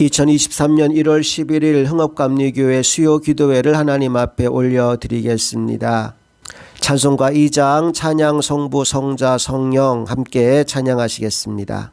2023년 1월 11일 흥업감리교회 수요 기도회를 하나님 앞에 올려드리겠습니다. 찬송가 2장 찬양 성부 성자 성령 함께 찬양하시겠습니다.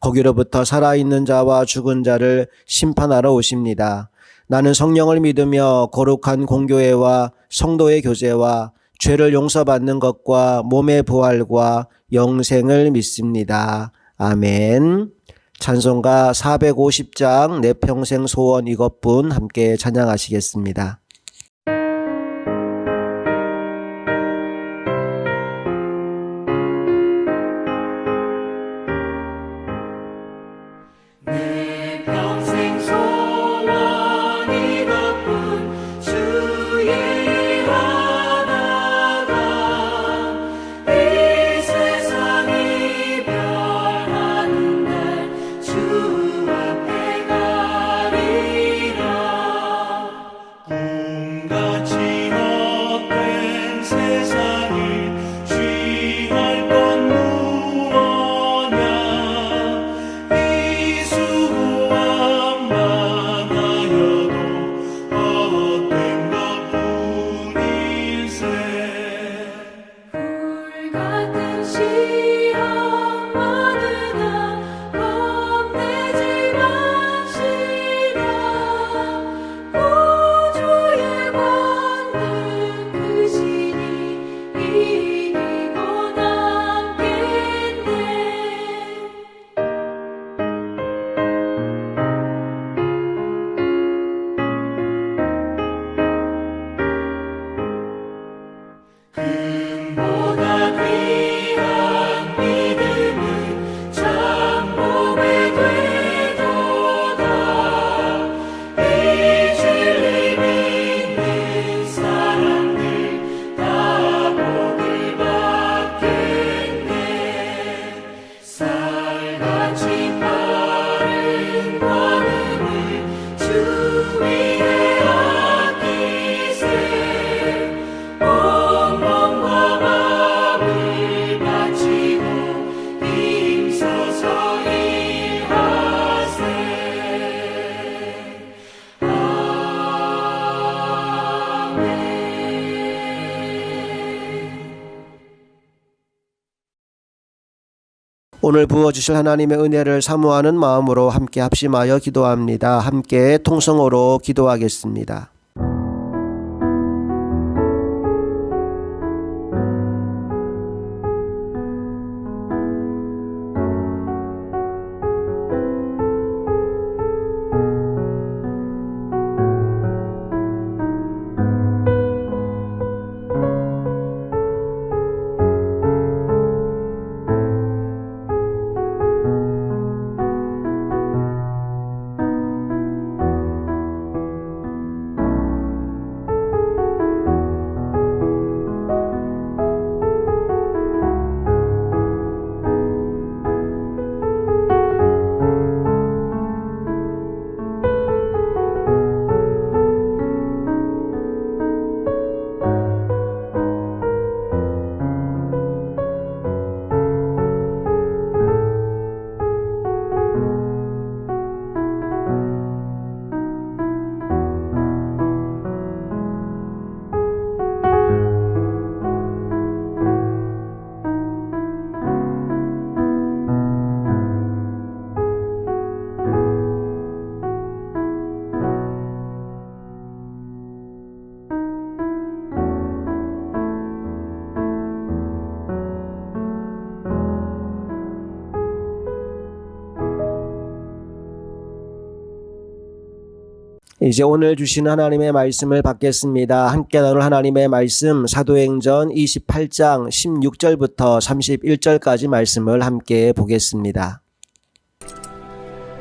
거기로부터 살아있는 자와 죽은 자를 심판하러 오십니다. 나는 성령을 믿으며 거룩한 공교회와 성도의 교제와 죄를 용서받는 것과 몸의 부활과 영생을 믿습니다. 아멘. 찬송가 450장 내 평생 소원 이것뿐 함께 찬양하시겠습니다. 오늘 부어주실 하나님의 은혜를 사모하는 마음으로 함께 합심하여 기도합니다. 함께 통성으로 기도하겠습니다. 이제 오늘 주신 하나님의 말씀을 받겠습니다. 함께 나눌 하나님의 말씀 사도행전 28장 16절부터 31절까지 말씀을 함께 보겠습니다.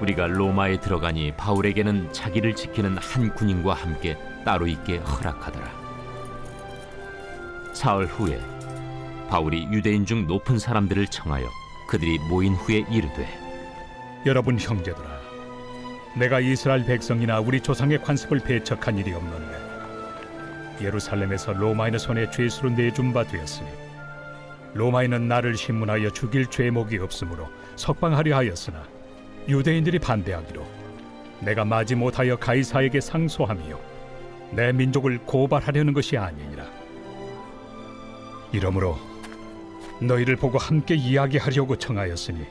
우리가 로마에 들어가니 바울에게는 자기를 지키는 한 군인과 함께 따로 있게 허락하더라. 사흘 후에 바울이 유대인 중 높은 사람들을 청하여 그들이 모인 후에 이르되 여러분 형제들아 내가 이스라엘 백성이나 우리 조상의 관습을 배척한 일이 없는데 예루살렘에서 로마인의 손에 죄수로 내준 바 되었으니 로마인은 나를 신문하여 죽일 죄목이 없으므로 석방하려 하였으나 유대인들이 반대하기로 내가 마지 못하여 가이사에게 상소하며 내 민족을 고발하려는 것이 아니니라. 이러므로 너희를 보고 함께 이야기하려고 청하였으니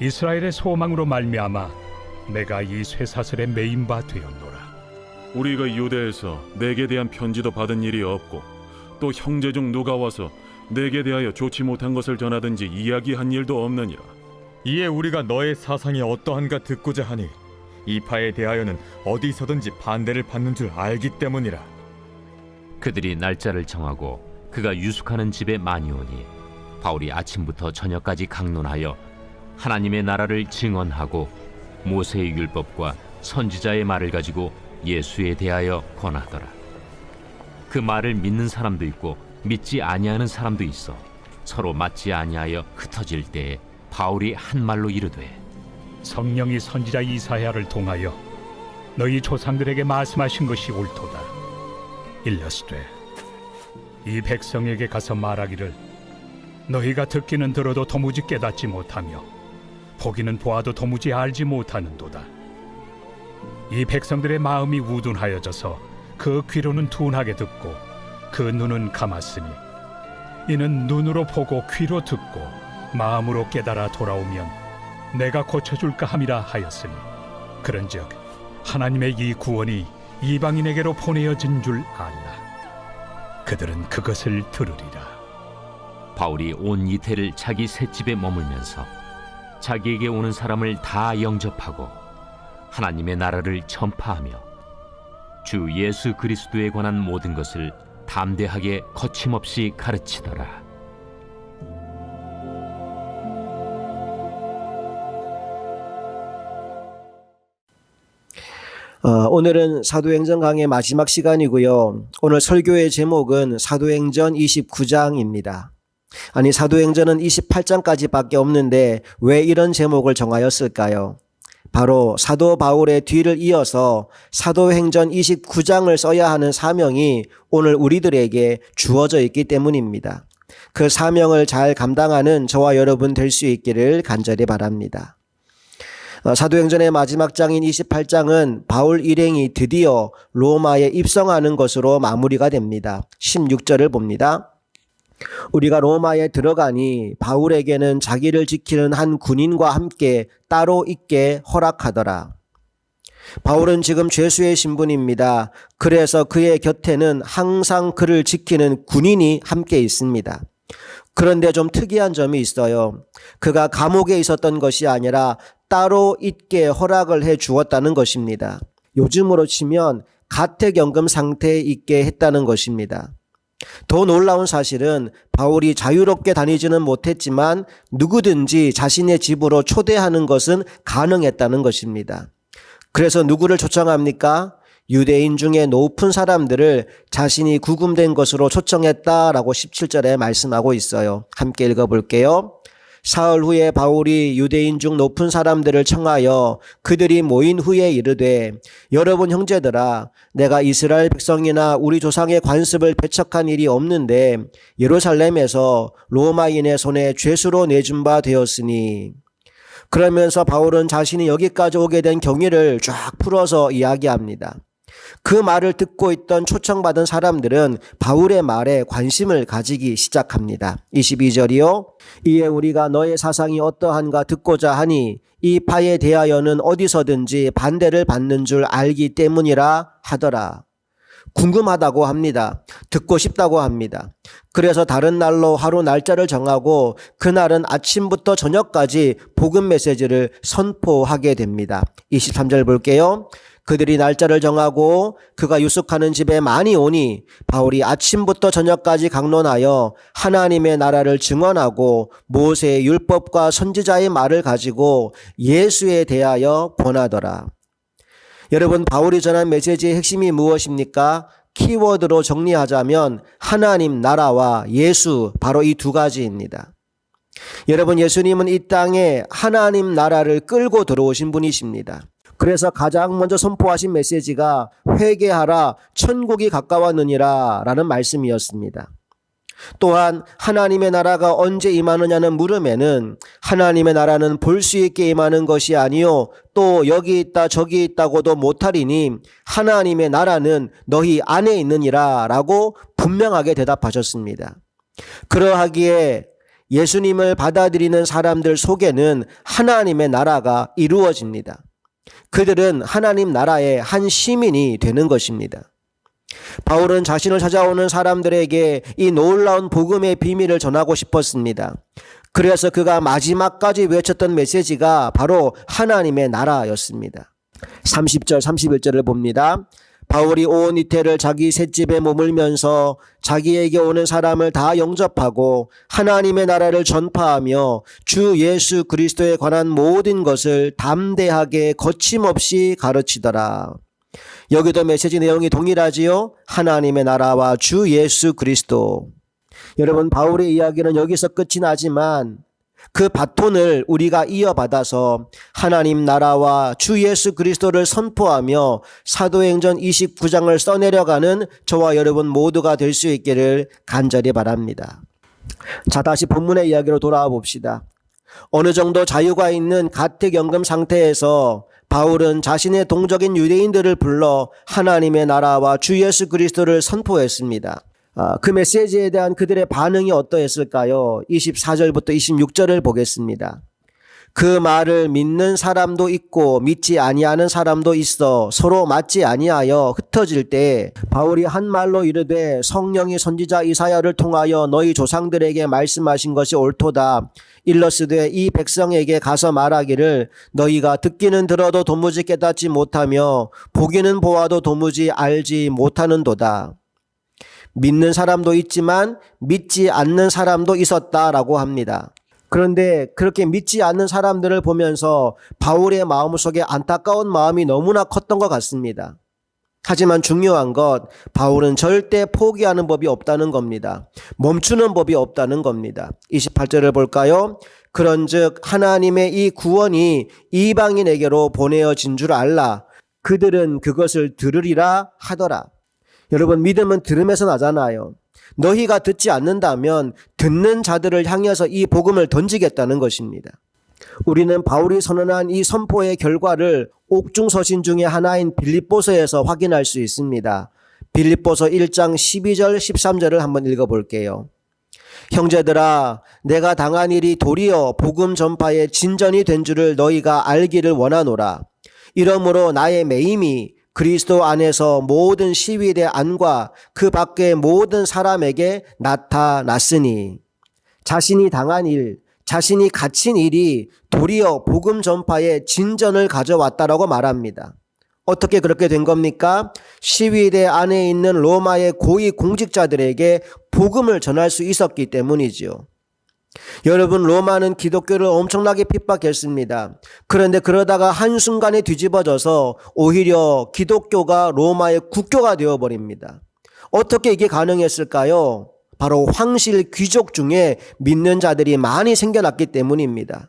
이스라엘의 소망으로 말미암아 내가 이 쇠사슬에 매인 바 되었노라. 우리가 유대에서 내게 대한 편지도 받은 일이 없고 또 형제 중 누가 와서 내게 대하여 좋지 못한 것을 전하든지 이야기한 일도 없느니라. 이에 우리가 너의 사상이 어떠한가 듣고자 하니 이 파에 대하여는 어디서든지 반대를 받는 줄 알기 때문이라. 그들이 날짜를 정하고 그가 유숙하는 집에 많이 오니 바울이 아침부터 저녁까지 강론하여 하나님의 나라를 증언하고 모세의 율법과 선지자의 말을 가지고 예수에 대하여 권하더라. 그 말을 믿는 사람도 있고 믿지 아니하는 사람도 있어 서로 맞지 아니하여 흩어질 때에 바울이 한 말로 이르되 성령이 선지자 이사야를 통하여 너희 조상들에게 말씀하신 것이 옳도다. 일러스되 이 백성에게 가서 말하기를 너희가 듣기는 들어도 도무지 깨닫지 못하며 보기는 보아도 도무지 알지 못하는도다. 이 백성들의 마음이 우둔하여져서 그 귀로는 둔하게 듣고 그 눈은 감았으니 이는 눈으로 보고 귀로 듣고 마음으로 깨달아 돌아오면 내가 고쳐줄까 함이라 하였으니 그런즉 하나님의 이 구원이 이방인에게로 보내어진 줄 아니라 그들은 그것을 들으리라 바울이 온 이태를 자기 셋집에 머물면서 자기에게 오는 사람을 다 영접하고 하나님의 나라를 전파하며 주 예수 그리스도에 관한 모든 것을 담대하게 거침없이 가르치더라. 어, 오늘은 사도행전 강의 마지막 시간이고요. 오늘 설교의 제목은 사도행전 29장입니다. 아니 사도행전은 28장까지밖에 없는데 왜 이런 제목을 정하였을까요? 바로 사도 바울의 뒤를 이어서 사도행전 29장을 써야 하는 사명이 오늘 우리들에게 주어져 있기 때문입니다. 그 사명을 잘 감당하는 저와 여러분 될 수 있기를 간절히 바랍니다. 어, 사도행전의 마지막 장인 28장은 바울 일행이 드디어 로마에 입성하는 것으로 마무리가 됩니다. 16절을 봅니다. 우리가 로마에 들어가니 바울에게는 자기를 지키는 한 군인과 함께 따로 있게 허락하더라. 바울은 지금 죄수의 신분입니다. 그래서 그의 곁에는 항상 그를 지키는 군인이 함께 있습니다. 그런데 좀 특이한 점이 있어요. 그가 감옥에 있었던 것이 아니라 따로 있게 허락을 해 주었다는 것입니다. 요즘으로 치면 가택연금 상태에 있게 했다는 것입니다. 더 놀라운 사실은 바울이 자유롭게 다니지는 못했지만 누구든지 자신의 집으로 초대하는 것은 가능했다는 것입니다. 그래서 누구를 초청합니까? 유대인 중에 높은 사람들을 자신이 구금된 것으로 초청했다라고 17절에 말씀하고 있어요. 함께 읽어볼게요. 사흘 후에 바울이 유대인 중 높은 사람들을 청하여 그들이 모인 후에 이르되 여러분 형제들아 내가 이스라엘 백성이나 우리 조상의 관습을 배척한 일이 없는데 예루살렘에서 로마인의 손에 죄수로 내준 바 되었으니 그러면서 바울은 자신이 여기까지 오게 된 경위를 쫙 풀어서 이야기합니다. 그 말을 듣고 있던 초청받은 사람들은 바울의 말에 관심을 가지기 시작합니다. 22절이요. 이에 우리가 너의 사상이 어떠한가 듣고자 하니 이 파에 대하여는 어디서든지 반대를 받는 줄 알기 때문이라 하더라. 궁금하다고 합니다. 듣고 싶다고 합니다. 그래서 다른 날로 하루 날짜를 정하고 그날은 아침부터 저녁까지 복음 메시지를 선포하게 됩니다. 23절 볼게요. 그들이 날짜를 정하고 그가 유숙하는 집에 많이 오니 바울이 아침부터 저녁까지 강론하여 하나님의 나라를 증언하고 모세의 율법과 선지자의 말을 가지고 예수에 대하여 권하더라. 여러분 바울이 전한 메시지의 핵심이 무엇입니까? 키워드로 정리하자면 하나님 나라와 예수 바로 이 두 가지입니다. 여러분 예수님은 이 땅에 하나님 나라를 끌고 들어오신 분이십니다. 그래서 가장 먼저 선포하신 메시지가 회개하라 천국이 가까웠느니라 라는 말씀이었습니다. 또한 하나님의 나라가 언제 임하느냐는 물음에는 하나님의 나라는 볼 수 있게 임하는 것이 아니요 또 여기 있다 저기 있다고도 못하리니 하나님의 나라는 너희 안에 있느니라 라고 분명하게 대답하셨습니다. 그러하기에 예수님을 받아들이는 사람들 속에는 하나님의 나라가 이루어집니다. 그들은 하나님 나라의 한 시민이 되는 것입니다. 바울은 자신을 찾아오는 사람들에게 이 놀라운 복음의 비밀을 전하고 싶었습니다. 그래서 그가 마지막까지 외쳤던 메시지가 바로 하나님의 나라였습니다. 30절, 31절을 봅니다. 바울이 온 이태를 자기 셋집에 머물면서 자기에게 오는 사람을 다 영접하고 하나님의 나라를 전파하며 주 예수 그리스도에 관한 모든 것을 담대하게 거침없이 가르치더라. 여기도 메시지 내용이 동일하지요? 하나님의 나라와 주 예수 그리스도. 여러분, 바울의 이야기는 여기서 끝이 나지만 그 바톤을 우리가 이어받아서 하나님 나라와 주 예수 그리스도를 선포하며 사도행전 29장을 써내려가는 저와 여러분 모두가 될 수 있기를 간절히 바랍니다. 자, 다시 본문의 이야기로 돌아와 봅시다. 어느 정도 자유가 있는 가택연금 상태에서 바울은 자신의 동적인 유대인들을 불러 하나님의 나라와 주 예수 그리스도를 선포했습니다. 아, 그 메시지에 대한 그들의 반응이 어떠했을까요? 24절부터 26절을 보겠습니다. 그 말을 믿는 사람도 있고 믿지 아니하는 사람도 있어 서로 맞지 아니하여 흩어질 때 바울이 한 말로 이르되 성령이 선지자 이사야를 통하여 너희 조상들에게 말씀하신 것이 옳도다 일러스되 이 백성에게 가서 말하기를 너희가 듣기는 들어도 도무지 깨닫지 못하며 보기는 보아도 도무지 알지 못하는도다 믿는 사람도 있지만 믿지 않는 사람도 있었다라고 합니다. 그런데 그렇게 믿지 않는 사람들을 보면서 바울의 마음속에 안타까운 마음이 너무나 컸던 것 같습니다. 하지만 중요한 것, 바울은 절대 포기하는 법이 없다는 겁니다. 멈추는 법이 없다는 겁니다. 28절을 볼까요? 그런 즉 하나님의 이 구원이 이방인에게로 보내어진 줄 알라. 그들은 그것을 들으리라 하더라. 여러분 믿음은 들음에서 나잖아요. 너희가 듣지 않는다면 듣는 자들을 향해서 이 복음을 던지겠다는 것입니다. 우리는 바울이 선언한 이 선포의 결과를 옥중서신 중의 하나인 빌립보서에서 확인할 수 있습니다. 빌립보서 1장 12절 13절을 한번 읽어볼게요. 형제들아 내가 당한 일이 도리어 복음 전파의 진전이 된 줄을 너희가 알기를 원하노라. 이러므로 나의 매임이 그리스도 안에서 모든 시위대 안과 그 밖의 모든 사람에게 나타났으니 자신이 당한 일, 자신이 갇힌 일이 도리어 복음 전파의 진전을 가져왔다라고 말합니다. 어떻게 그렇게 된 겁니까? 시위대 안에 있는 로마의 고위 공직자들에게 복음을 전할 수 있었기 때문이지요. 여러분 로마는 기독교를 엄청나게 핍박했습니다. 그런데 그러다가 한순간에 뒤집어져서 오히려 기독교가 로마의 국교가 되어버립니다. 어떻게 이게 가능했을까요? 바로 황실 귀족 중에 믿는 자들이 많이 생겨났기 때문입니다.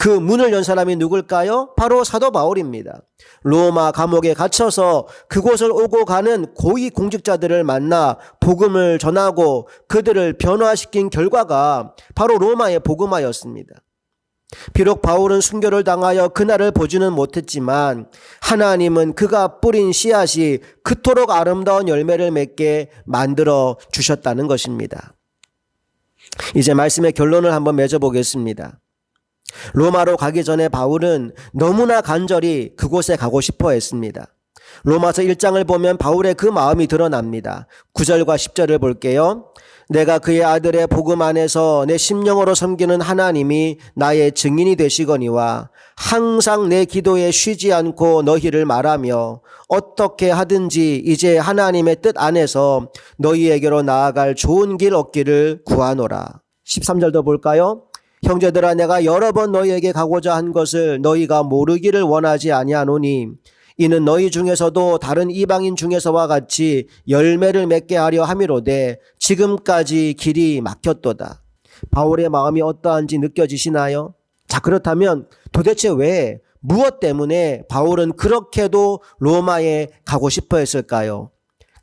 그 문을 연 사람이 누굴까요? 바로 사도 바울입니다. 로마 감옥에 갇혀서 그곳을 오고 가는 고위 공직자들을 만나 복음을 전하고 그들을 변화시킨 결과가 바로 로마의 복음화였습니다. 비록 바울은 순교를 당하여 그날을 보지는 못했지만 하나님은 그가 뿌린 씨앗이 그토록 아름다운 열매를 맺게 만들어 주셨다는 것입니다. 이제 말씀의 결론을 한번 맺어보겠습니다. 로마로 가기 전에 바울은 너무나 간절히 그곳에 가고 싶어 했습니다. 로마서 1장을 보면 바울의 그 마음이 드러납니다. 9절과 10절을 볼게요. 내가 그의 아들의 복음 안에서 내 심령으로 섬기는 하나님이 나의 증인이 되시거니와 항상 내 기도에 쉬지 않고 너희를 말하며 어떻게 하든지 이제 하나님의 뜻 안에서 너희에게로 나아갈 좋은 길 얻기를 구하노라. 13절도 볼까요? 형제들아 내가 여러 번 너희에게 가고자 한 것을 너희가 모르기를 원하지 아니하노니 이는 너희 중에서도 다른 이방인 중에서와 같이 열매를 맺게 하려 함이로되 지금까지 길이 막혔도다. 바울의 마음이 어떠한지 느껴지시나요? 자 그렇다면 도대체 왜 무엇 때문에 바울은 그렇게도 로마에 가고 싶어 했을까요?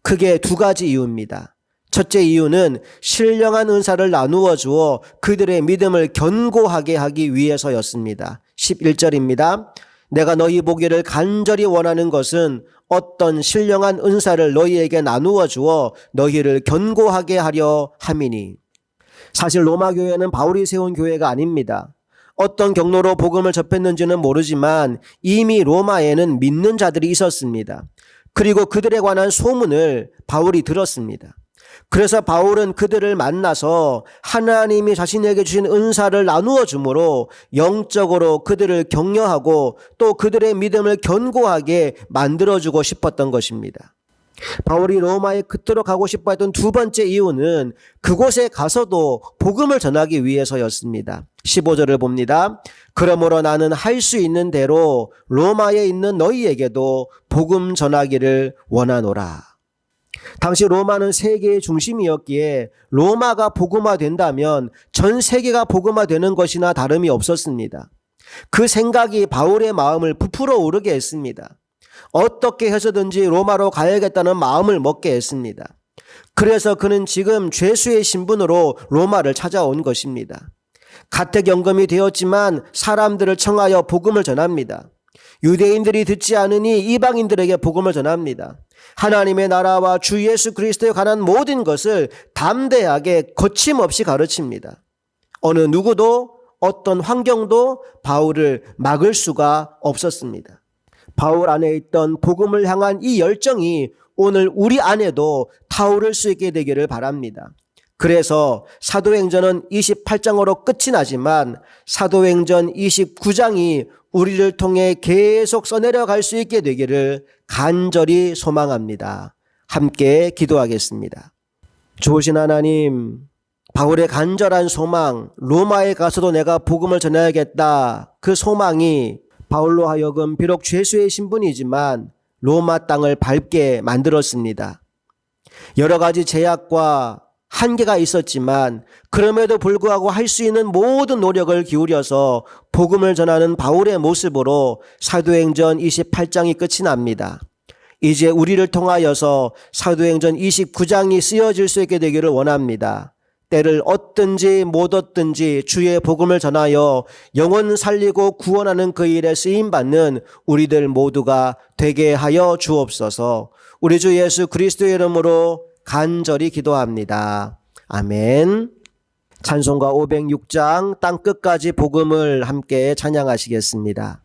크게 두 가지 이유입니다. 첫째 이유는 신령한 은사를 나누어 주어 그들의 믿음을 견고하게 하기 위해서였습니다. 11절입니다. 내가 너희 보기를 간절히 원하는 것은 어떤 신령한 은사를 너희에게 나누어 주어 너희를 견고하게 하려 함이니. 사실 로마 교회는 바울이 세운 교회가 아닙니다. 어떤 경로로 복음을 접했는지는 모르지만 이미 로마에는 믿는 자들이 있었습니다. 그리고 그들에 관한 소문을 바울이 들었습니다. 그래서 바울은 그들을 만나서 하나님이 자신에게 주신 은사를 나누어 주므로 영적으로 그들을 격려하고 또 그들의 믿음을 견고하게 만들어 주고 싶었던 것입니다. 바울이 로마에 그토록 가고 싶어 했던 두 번째 이유는 그곳에 가서도 복음을 전하기 위해서였습니다. 15절을 봅니다. 그러므로 나는 할 수 있는 대로 로마에 있는 너희에게도 복음 전하기를 원하노라. 당시 로마는 세계의 중심이었기에 로마가 복음화 된다면 전 세계가 복음화 되는 것이나 다름이 없었습니다. 그 생각이 바울의 마음을 부풀어 오르게 했습니다. 어떻게 해서든지 로마로 가야겠다는 마음을 먹게 했습니다. 그래서 그는 지금 죄수의 신분으로 로마를 찾아온 것입니다. 가택연금이 되었지만 사람들을 청하여 복음을 전합니다. 유대인들이 듣지 않으니 이방인들에게 복음을 전합니다. 하나님의 나라와 주 예수 그리스도에 관한 모든 것을 담대하게 거침없이 가르칩니다. 어느 누구도 어떤 환경도 바울을 막을 수가 없었습니다. 바울 안에 있던 복음을 향한 이 열정이 오늘 우리 안에도 타오를 수 있게 되기를 바랍니다. 그래서 사도행전은 28장으로 끝이 나지만 사도행전 29장이 우리를 통해 계속 써내려 갈 수 있게 되기를 간절히 소망합니다. 함께 기도하겠습니다. 좋으신 하나님, 바울의 간절한 소망, 로마에 가서도 내가 복음을 전해야겠다. 그 소망이 바울로 하여금 비록 죄수의 신분이지만 로마 땅을 밟게 만들었습니다. 여러 가지 제약과 한계가 있었지만 그럼에도 불구하고 할 수 있는 모든 노력을 기울여서 복음을 전하는 바울의 모습으로 사도행전 28장이 끝이 납니다. 이제 우리를 통하여서 사도행전 29장이 쓰여질 수 있게 되기를 원합니다. 때를 얻든지 못 얻든지 주의 복음을 전하여 영혼 살리고 구원하는 그 일에 쓰임 받는 우리들 모두가 되게 하여 주옵소서. 우리 주 예수 그리스도의 이름으로 간절히 기도합니다. 아멘. 찬송가 506장 땅 끝까지 복음을 함께 찬양하시겠습니다.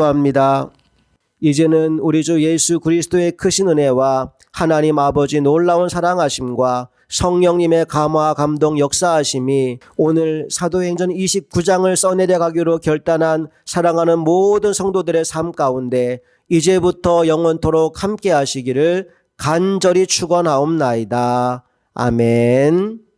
축도합니다. 이제는 우리 주 예수 그리스도의 크신 은혜와 하나님 아버지 놀라운 사랑하심과 성령님의 감화 감동 역사하심이 오늘 사도행전 29장을 써내려 가기로 결단한 사랑하는 모든 성도들의 삶 가운데 이제부터 영원토록 함께 하시기를 간절히 축원하옵나이다. 아멘.